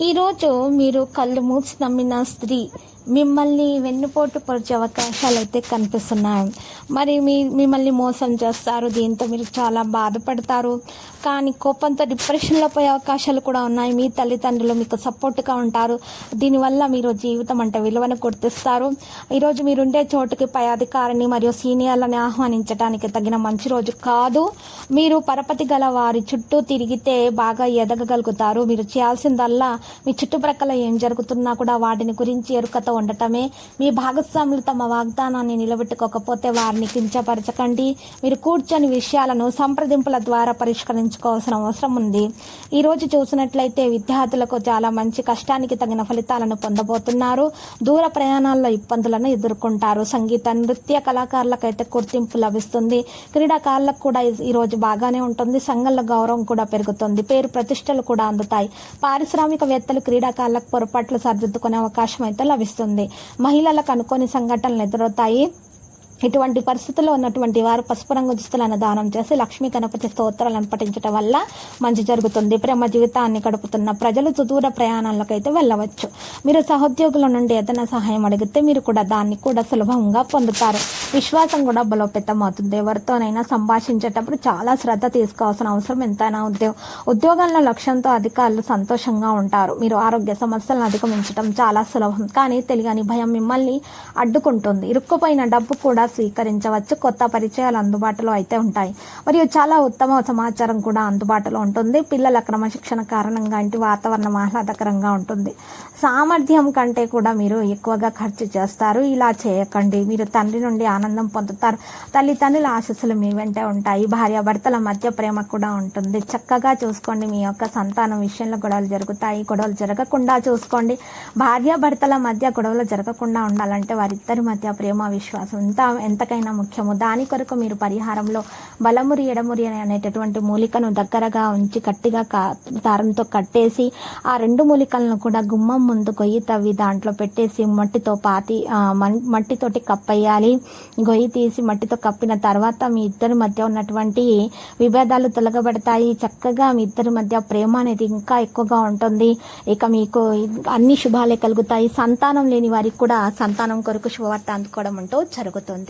ఈరోజు మీరు కళ్ళు మూసి నమ్మిన స్త్రీ మిమ్మల్ని వెన్నుపోటు పరిచే అవకాశాలు అయితే కనిపిస్తున్నాయి. మరి మీ మిమ్మల్ని మోసం చేస్తారు దీంతో మీరు చాలా బాధపడతారు. కానీ కోపంతో డిప్రెషన్లో పోయే అవకాశాలు కూడా ఉన్నాయి. మీ తల్లిదండ్రులు మీకు సపోర్ట్గా ఉంటారు. దీనివల్ల మీరు జీవితం అంటే విలువను గుర్తిస్తారు. ఈరోజు మీరుండే చోటుకి పై అధికారిని మరియు సీనియర్లని ఆహ్వానించడానికి తగిన మంచి రోజు కాదు. మీరు పరపతి గల వారి చుట్టూ తిరిగితే బాగా ఎదగగలుగుతారు. మీరు చేయాల్సిందల్లా మీ చుట్టుప్రక్కల ఏం జరుగుతున్నా కూడా వాటిని గురించి ఎరుకతో ఉండటమే. మీ భాగస్వాములు తమ వాగ్దానాన్ని నిలబెట్టుకోకపోతే వారిని కించపరచకండి. మీరు కూర్చొని విషయాలను సంప్రదింపుల ద్వారా పరిష్కరించుకోవాల్సిన అవసరం ఉంది. ఈరోజు చూసినట్లయితే విద్యార్థులకు చాలా మంచి కష్టానికి తగిన ఫలితాలను పొందబోతున్నారు. దూర ప్రయాణాల్లో ఇబ్బందులను ఎదుర్కొంటారు. సంగీత నృత్య కళాకారులకైతే గుర్తింపు లభిస్తుంది. క్రీడాకారులకు కూడా ఈ- రోజు బాగానే ఉంటుంది. సంఘంలో గౌరవం కూడా పెరుగుతుంది. పేరు ప్రతిష్టలు కూడా అందుతాయి. పారిశ్రామికవేత్తలు క్రీడాకారులకు పొరపాట్లు సరిదిద్దుకునే అవకాశం అయితే లభిస్తుంది. మహిళలకు అనుకోని సంఘటనలు ఎదురవుతాయి. ఇటువంటి పరిస్థితుల్లో ఉన్నటువంటి వారు పసుపు రంగు దుస్తులను దానం చేసి లక్ష్మీ గణపతి స్తోత్రాలను పఠించడం వల్ల మంచి జరుగుతుంది. ప్రేమ జీవితాన్ని గడుపుతున్న ప్రజలు సుదూర ప్రయాణాలకైతే వెళ్ళవచ్చు. మీరు సహోద్యోగుల నుండి ఏదైనా సహాయం అడిగితే మీరు కూడా దాన్ని కూడా సులభంగా పొందుతారు. విశ్వాసం కూడా బలోపేతం అవుతుంది ఎవరితోనైనా సంభాషించేటప్పుడు చాలా శ్రద్ధ తీసుకోవాల్సిన అవసరం ఎంతైనా ఉంది. ఉద్యోగంలో లక్ష్యంతో అధికారులు సంతోషంగా ఉంటారు. మీరు ఆరోగ్య సమస్యలను అధిగమించడం చాలా సులభం. కానీ తెలియని భయం మిమ్మల్ని అడ్డుకుంటుంది. ఇరుక్కుపోయిన డబ్బు కూడా స్వీకరించవచ్చు. కొత్త పరిచయాలు అందుబాటులో అయితే ఉంటాయి. మరియు చాలా ఉత్తమ సమాచారం కూడా అందుబాటులో ఉంటుంది. పిల్లల క్రమశిక్షణ కారణంగా ఇంటి వాతావరణం ఆహ్లాదకరంగా ఉంటుంది. సామర్థ్యం కంటే కూడా మీరు ఎక్కువగా ఖర్చు చేస్తారు. ఇలా చేయకండి. మీరు తండ్రి నుండి ఆనందం పొందుతారు. తల్లిదండ్రుల ఆశస్సులు మీ వెంటే ఉంటాయి. భార్యాభర్తల మధ్య ప్రేమ కూడా ఉంటుంది. చక్కగా చూసుకోండి. మీ యొక్క సంతానం విషయంలో గొడవలు జరుగుతాయి. గొడవలు జరగకుండా చూసుకోండి. భార్యాభర్తల మధ్య గొడవలు జరగకుండా ఉండాలంటే వారిద్దరి మధ్య ప్రేమ విశ్వాసం ఇంత ఎంతకైనా ముఖ్యము. దాని కొరకు మీరు పరిహారంలో బలమురి ఎడమురి అని అనేటటువంటి మూలికను దగ్గరగా ఉంచి గట్టిగా కా- దారంతో కట్టేసి ఆ రెండు మూలికలను కూడా గుమ్మం ముందు గొయ్యి తవ్వి దాంట్లో పెట్టేసి మట్టితో పాతి మట్టితోటి కప్పేయాలి. గొయ్యి తీసి మట్టితో కప్పిన తర్వాత మీ ఇద్దరి మధ్య ఉన్నటువంటి విభేదాలు తొలగబడతాయి. చక్కగా మీ ఇద్దరి మధ్య ప్రేమ అనేది ఇంకా ఎక్కువగా ఉంటుంది. ఇక మీకు అన్ని శుభాలే కలుగుతాయి. సంతానం లేని వారికి కూడా సంతానం కొరకు శుభవార్త అందుకోవడం అంటూ జరుగుతుంది.